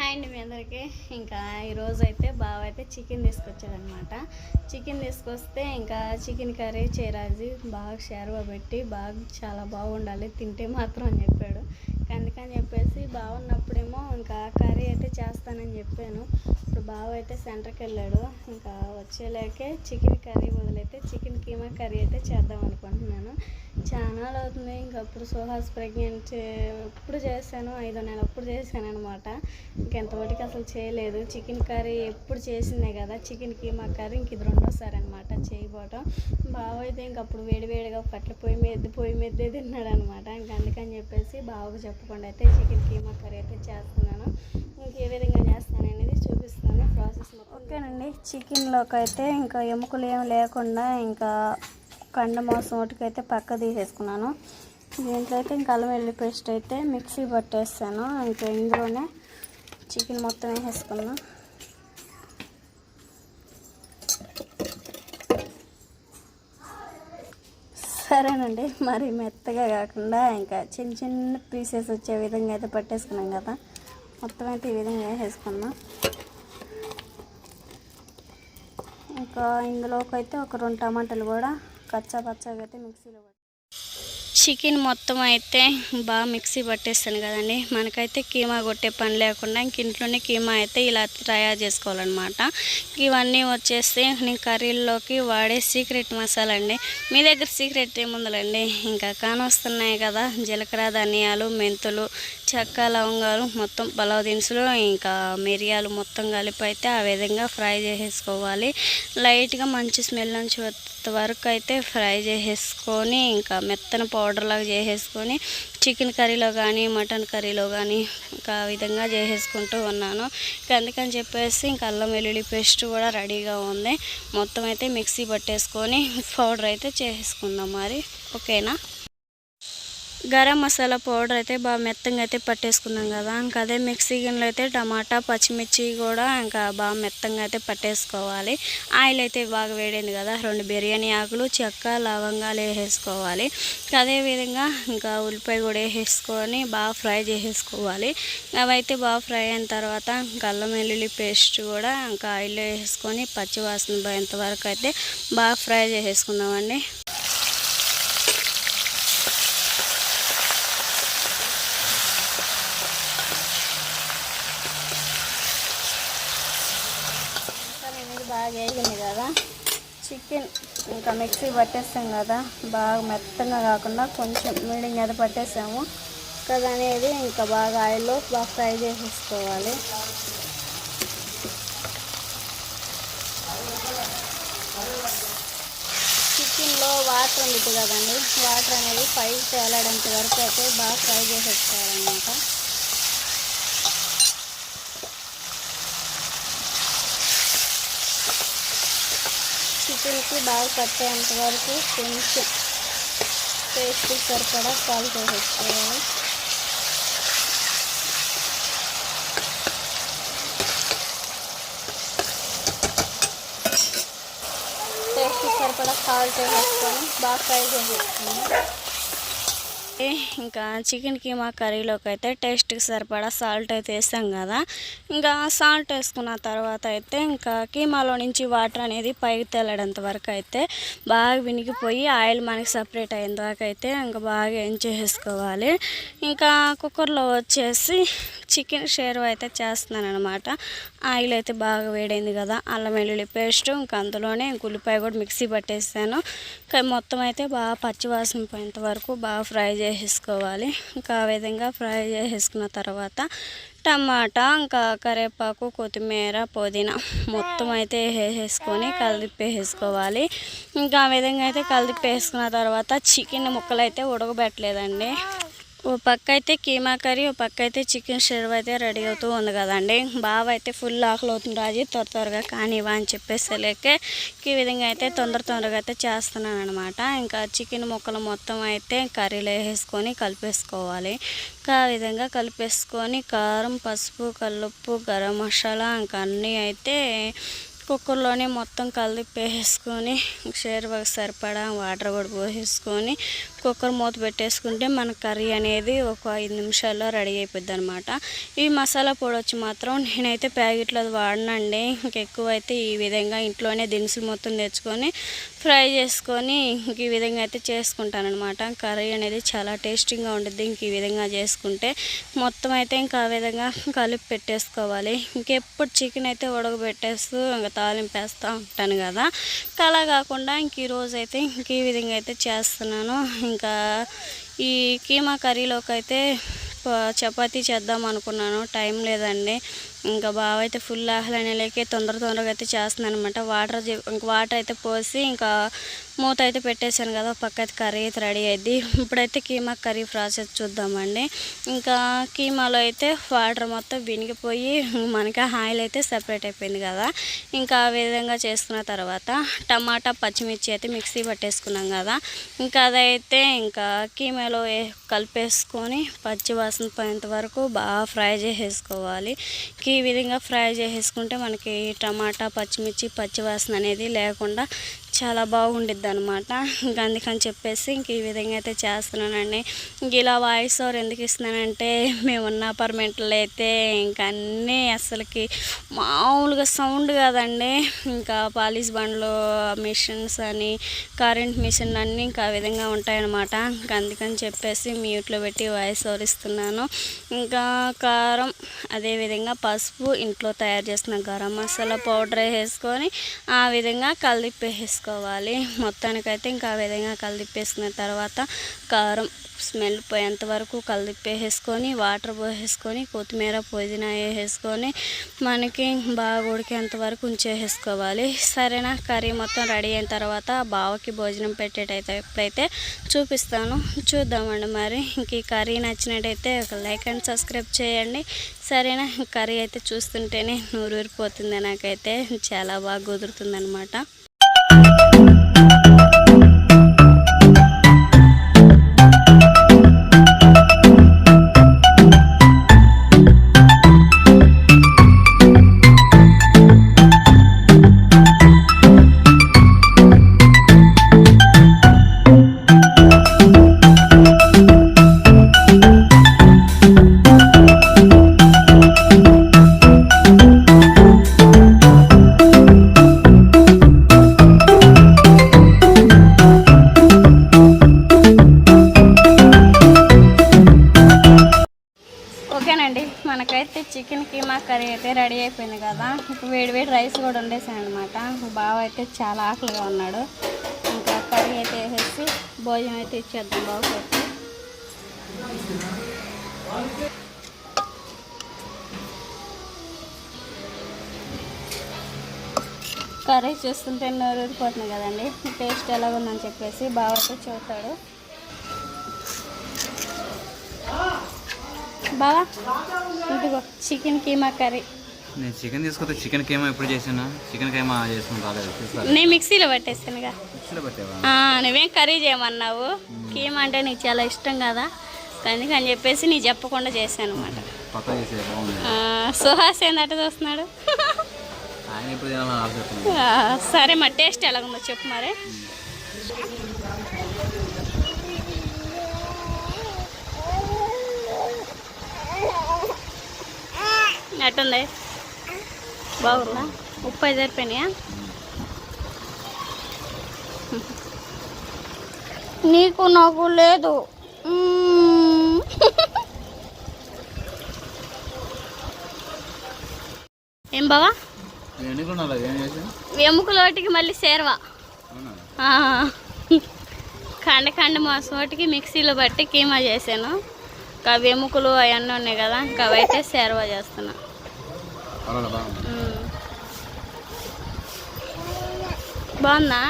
Hi అండి మీ అందరికీ. ఇంకా ఈరోజు అయితే బావ అయితే చికెన్ తీసుకొచ్చాడనమాట. చికెన్ తీసుకొస్తే ఇంకా చికెన్ కర్రీ చేరాజి బాగా షేర్వా పెట్టి బాగా చాలా బాగుండాలి తింటే మాత్రం అని చెప్పాడు. అందుకని చెప్పేసి బాగున్నప్పుడేమో ఇంకా కర్రీ అయితే చేస్తానని చెప్పాను. ఇప్పుడు బావ అయితే సెంటర్కి వెళ్ళాడు ఇంకా వచ్చేలాకే చికెన్ కర్రీ వదిలైతే చికెన్ కీమా కర్రీ అయితే చేద్దాం అనుకుంటున్నాను. చాలా అవుతుంది ఇంకప్పుడు సుహాస్ ప్రెగ్నెంట్ ఎప్పుడు చేశాను. ఐదో నెల అప్పుడు చేశాను అనమాట ఇంకెంతవరకు అసలు చేయలేదు. చికెన్ కర్రీ ఎప్పుడు చేసిందే కదా. చికెన్ కీమా కర్రీ ఇంక ఇది రెండోసారి అనమాట చేయబోవటం. బావ అయితే ఇంక అప్పుడు వేడివేడిగా పట్ల పొయ్యి మీద పొయ్యి మీదే తిన్నాడు అనమాట ఇంక అందుకని చెప్పేసి బావకు తప్పకుండా అయితే చికెన్ కీమా కర్రీ అయితే చేస్తున్నాను. ఇంక ఏ విధంగా చేస్తాను అనేది చూపిస్తాను ప్రాసెస్ ఓకేనండి. చికెన్లోకి అయితే ఇంకా ఎముకలు ఏమి లేకుండా ఇంకా కండ మాంసం ఒకటికైతే పక్క తీసేసుకున్నాను. దీంట్లో అయితే ఇంకా అల్లం వెల్లి పేస్ట్ అయితే మిక్సీ పట్టేస్తాను. ఇంకా ఇందులోనే చికెన్ మొత్తం వేసేసుకున్నాను. సరేనండి. మరి మెత్తగా కాకుండా ఇంకా చిన్న చిన్న పీసెస్ వచ్చే విధంగా అయితే పట్టేసుకున్నాం కదా. మొత్తం అయితే ఈ విధంగా వేసేసుకున్నాం ఇంకా ఇందులోకి అయితే ఒక రెండు టమాటాలు కూడా కచ్చా పచ్చగా అయితే మిక్సీలో చికెన్ మొత్తం అయితే బాగా మిక్సీ పట్టేస్తాను కదండి. మనకైతే కీమా కొట్టే పని లేకుండా ఇంక ఇంట్లోనే కీమా అయితే ఇలా తయారు చేసుకోవాలన్నమాట. ఇవన్నీ వచ్చేసి నేను కర్రీల్లోకి వాడే సీక్రెట్ మసాలా అండి. మీ దగ్గర సీక్రెట్ ఏముందండి ఇంకా కానొస్తున్నాయి కదా. జీలకర్ర ధనియాలు మెంతులు చెక్క లవంగాలు మొత్తం పలావ్ దినుసులు ఇంకా మిరియాలు మొత్తం కలిపి అయితే ఆ విధంగా ఫ్రై చేసేసుకోవాలి. లైట్గా మంచి స్మెల్ నుంచి వచ్చే వరకు అయితే ఫ్రై చేసేసుకొని ఇంకా మెత్తన పౌడర్ లాగా చేసేసుకొని చికెన్ కర్రీలో కానీ మటన్ కర్రీలో కానీ ఇంకా ఆ విధంగా చేసేసుకుంటూ ఉన్నాను. ఇంకా అందుకని చెప్పేసి ఇంకా అల్లం వెల్లుల్లి పేస్ట్ కూడా రెడీగా ఉంది. మొత్తం అయితే మిక్సీ పట్టేసుకొని పౌడర్ అయితే చేసేసుకుందాం మరి. ఓకేనా? గరం మసాలా పౌడర్ అయితే బాగా మెత్తంగా అయితే పట్టేసుకున్నాం కదా. ఇంకా అదే మిక్సీ గిన్నెలో అయితే టమాటా పచ్చిమిర్చి కూడా ఇంకా బాగా మెత్తంగా అయితే పట్టేసుకోవాలి. ఆయిల్ అయితే బాగా వేడింది కదా. రెండు బిర్యానీ ఆకులు చెక్క లవంగాలు వేసేసుకోవాలి. అదేవిధంగా ఇంకా ఉల్లిపాయ కూడా వేసేసుకొని బాగా ఫ్రై చేసేసుకోవాలి. అవైతే బాగా ఫ్రై అయిన తర్వాత ఇంకా అల్లం వెల్లుల్లి పేస్ట్ కూడా ఇంకా ఆయిల్లో వేసుకొని పచ్చివాసన పోయేంత వరకు అయితే బాగా ఫ్రై చేసేసుకుందామండి మసాలా అనేది బాగా వేగింది కదా. చికెన్ ఇంకా మిక్సీ పట్టేస్తాం కదా. బాగా మెత్తగా కాకుండా కొంచెం మీడియం మీద పట్టేసాము. కదా అనేది ఇంకా బాగా ఆయిల్లో బాగా ఫ్రై చేసేసుకోవాలి. చికెన్లో వాటర్ ఉంది కదండి. వాటర్ అనేది పైకి తేలడంత వరకు అయితే బాగా ఫ్రై చేసేసుకోవాలన్నమాట. చికెన్కి బాగా పట్టేంత వరకు కొంచెం టేస్ట్కి సరిపడా సాల్ట్ వేసుకోవాలి టేస్ట్కి సరిపడా సాల్ట్ వేసుకొని బాగా ఫ్రై చేసేసుకుని ఇంకా చికెన్ కీమా కర్రీలోకి అయితే టేస్ట్కి సరిపడా సాల్ట్ అయితే వేసాం కదా. ఇంకా సాల్ట్ వేసుకున్న తర్వాత అయితే ఇంకా కీమాలో నుంచి వాటర్ అనేది పైకి తేలడంత వరకు అయితే బాగా వినిగిపోయి ఆయిల్ మనకి సపరేట్ అయిన దాకా అయితే ఇంకా బాగా ఏం చేసేసుకోవాలి ఇంకా కుక్కర్లో వచ్చేసి చికెన్ షేర్వా అయితే చేస్తున్నాను అనమాట ఆయిల్ అయితే బాగా వేడైంది కదా అల్లం వెల్లుల్లి పేస్ట్ ఇంకా అందులోనే ఇంక ఉల్లిపాయ కూడా మిక్సీ పట్టేస్తాను ఇంకా మొత్తం అయితే బాగా పచ్చివాసన పోయేంత వరకు బాగా ఫ్రై చేసి చేసేసుకోవాలి. ఇంకా ఆ విధంగా ఫ్రై చేసేసుకున్న తర్వాత టమాటా ఇంకా కరివేపాకు కొత్తిమీర పుదీనా మొత్తం అయితే వేసేసుకొని కలిపేసుకోవాలి. ఇంకా ఆ విధంగా అయితే కలిపేసుకున్న తర్వాత చికెన్ ముక్కలు అయితే ఉడకబెట్టలేదండి. ఓ పక్క అయితే కీమా కర్రీ ఓ పక్క అయితే చికెన్ షెర్వ్ అయితే రెడీ అవుతూ ఉంది కదండి. బావ అయితే ఫుల్ ఆకలి అవుతుంది రాజు త్వర త్వరగా కానివా అని చెప్పేసి లేకే ఈ విధంగా అయితే తొందర తొందరగా అయితే చేస్తున్నాను అనమాట ఇంకా చికెన్ ముక్కలు మొత్తం అయితే కర్రీలో వేసుకొని కలిపేసుకోవాలి. ఇంకా ఆ విధంగా కలిపేసుకొని కారం పసుపు కల్లుప్పు గరం మసాలా ఇంకా అన్నీ అయితే కుక్కర్లోనే మొత్తం కలిపేసుకొని షేర్వాకి సరిపడా వాటర్ కూడా పోసేసుకొని కుక్కర్ మూత పెట్టేసుకుంటే మన కర్రీ అనేది ఒక ఐదు నిమిషాల్లో రెడీ అయిపోద్ది అనమాట ఈ మసాలా పొడి వచ్చి మాత్రం నేనైతే ప్యాకెట్లో అది వాడనండి. ఇంకెక్కువ అయితే ఈ విధంగా ఇంట్లోనే దినుసులు మొత్తం తెచ్చుకొని ఫ్రై చేసుకొని ఇంక ఈ విధంగా అయితే చేసుకుంటానమాట కర్రీ అనేది చాలా టేస్టింగ్గా ఉంటుంది ఇంక ఈ విధంగా చేసుకుంటే మొత్తం అయితే ఇంకా ఆ విధంగా కలిపి పెట్టేసుకోవాలి. ఇంకెప్పుడు చికెన్ అయితే ఉడకబెట్టేస్తూ ఇంకా తాలింపేస్తూ ఉంటాను కదా. అలా కాకుండా ఇంక ఈరోజు అయితే ఇంక ఈ విధంగా అయితే చేస్తున్నాను. ఇంకా ఈ కీమా కర్రీలోకి అయితే చపాతీ చేద్దాం అనుకున్నాను. టైం లేదండి. ఇంకా బావ అయితే ఫుల్ ఆహ్లానే లేకే తొందర తొందరగా అయితే చేస్తున్నాను అనమాట వాటర్ ఇంకా వాటర్ అయితే పోసి ఇంకా మూత అయితే పెట్టేశాను కదా పక్క అయితే కర్రీ అయితే రెడీ అయింది ఇప్పుడైతే కీమా కర్రీ ప్రాసెస్ చూద్దామండి. ఇంకా కీమాలో అయితే వాటర్ మొత్తం వినిగిపోయి మనకి ఆయిల్ అయితే సపరేట్ అయిపోయింది కదా. ఇంకా ఆ విధంగా చేసుకున్న తర్వాత టమాటా పచ్చిమిర్చి అయితే మిక్సీ పట్టేసుకున్నాం కదా. ఇంకా అదైతే ఇంకా కీమాలో కలిపేసుకొని పచ్చి వాసన పోయేంత వరకు బాగా ఫ్రై చేసేసుకోవాలి. ఈ విధంగా ఫ్రై చేసేసుకుంటే మనకి టమాటా పచ్చిమిర్చి పచ్చివాసన అనేది లేకుండా చాలా బాగుండిద్ది అనమాట ఇంకా అందుకని చెప్పేసి ఇంక ఈ విధంగా అయితే చేస్తున్నానండి. ఇంక ఇలా వాయిస్ ఓవర్ ఎందుకు ఇస్తున్నానంటే మేమున్న అపార్ట్మెంట్లో అయితే ఇంకా అన్నీ అసలుకి మామూలుగా సౌండ్ కాదండి. ఇంకా పాలిష్ బండ్లు మిషన్స్ అని కరెంట్ మిషన్ అన్నీ ఇంకా ఆ విధంగా ఉంటాయన్నమాట. ఇంకా అందుకని చెప్పేసి మ్యూట్లో పెట్టి వాయిస్ ఓవర్ ఇస్తున్నాను. ఇంకా కారం అదేవిధంగా పసుపు ఇంట్లో తయారు చేసిన గరం మసాలా పౌడర్ వేసుకొని ఆ విధంగా కలిపేసుకోవాలి మొత్తానికైతే ఇంకా ఆ విధంగా కలిదిప్పేసుకున్న తర్వాత కారం స్మెల్ పోయేంత వరకు కలిపేసుకొని వాటర్ పోసేసుకొని కొత్తిమీర పుదీనా వేసేసుకొని మనకి బాగా ఉడికేంత వరకు ఉంచేసుకోవాలి సరేనా? కర్రీ మొత్తం రెడీ అయిన తర్వాత బావకి భోజనం పెట్టేటైతే ఎప్పుడైతే చూపిస్తాను. చూద్దామండి మరి. ఇంక ఈ కర్రీ నచ్చినట్టయితే ఒక లైక్ అండ్ సబ్స్క్రైబ్ చేయండి. సరేనా? కర్రీ అయితే చూస్తుంటేనే నూరు ఊరిపోతుంది నాకైతే. చాలా బాగా కుదురుతుంది అయితే చికెన్ కీమా కర్రీ అయితే రెడీ అయిపోయింది కదా. ఇప్పుడు వేడి వేడి రైస్ కూడా వండేసాను అనమాట బావ అయితే చాలా ఆకలిగా ఉన్నాడు. ఇంకా కర్రీ అయితే వేసేసి భోజనం అయితే ఇచ్చేద్దాం బావకి కర్రీ చూస్తుంటే నోరు ఊరిపోతుంది కదండి. టేస్ట్ ఎలా ఉందని చెప్పేసి బావ అయితే చూస్తాడు బావా? ఇదిగో చికెన్ కీమా కర్రీ. నేను చికెన్ తీసుకొస్తే చికెన్ కేమో ఎప్పుడు చేసాను? చికెన్ కేమో చేసుకుని రాలేదు నేను మిక్సీలో పట్టేస్తానుగా. మిక్సీలో పెట్టావా? ఆ, నువ్వేం కర్రీ చేయమన్నావు? కీమా అంటే నీకు చాలా ఇష్టం కదా? అందుకని చెప్పేసి నీ చెప్పకుండా చేశాను అనమాట సుహాస్ ఏందట చూస్తున్నాడు? సరే మరి టేస్ట్ ఎలాగుందో చెప్పు మరి. ఎట్టుంది? బాగుందా? ఉప్పు ఐదు సరిపోయినాయా? నీకు నాకు లేదు. ఏం బావా? ఎముకలోటికి మళ్ళీ సేర్వా. కండ కండ మాసోటికి మిక్సీలో బట్టి కీమా చేశాను. ఇంకా వెముకలు అవన్నీ ఉన్నాయి కదా ఇంకా అవైతే సేర్వా చేస్తున్నా. పర్వాలేదు బాగుంది మ్మ్. బాగుందా?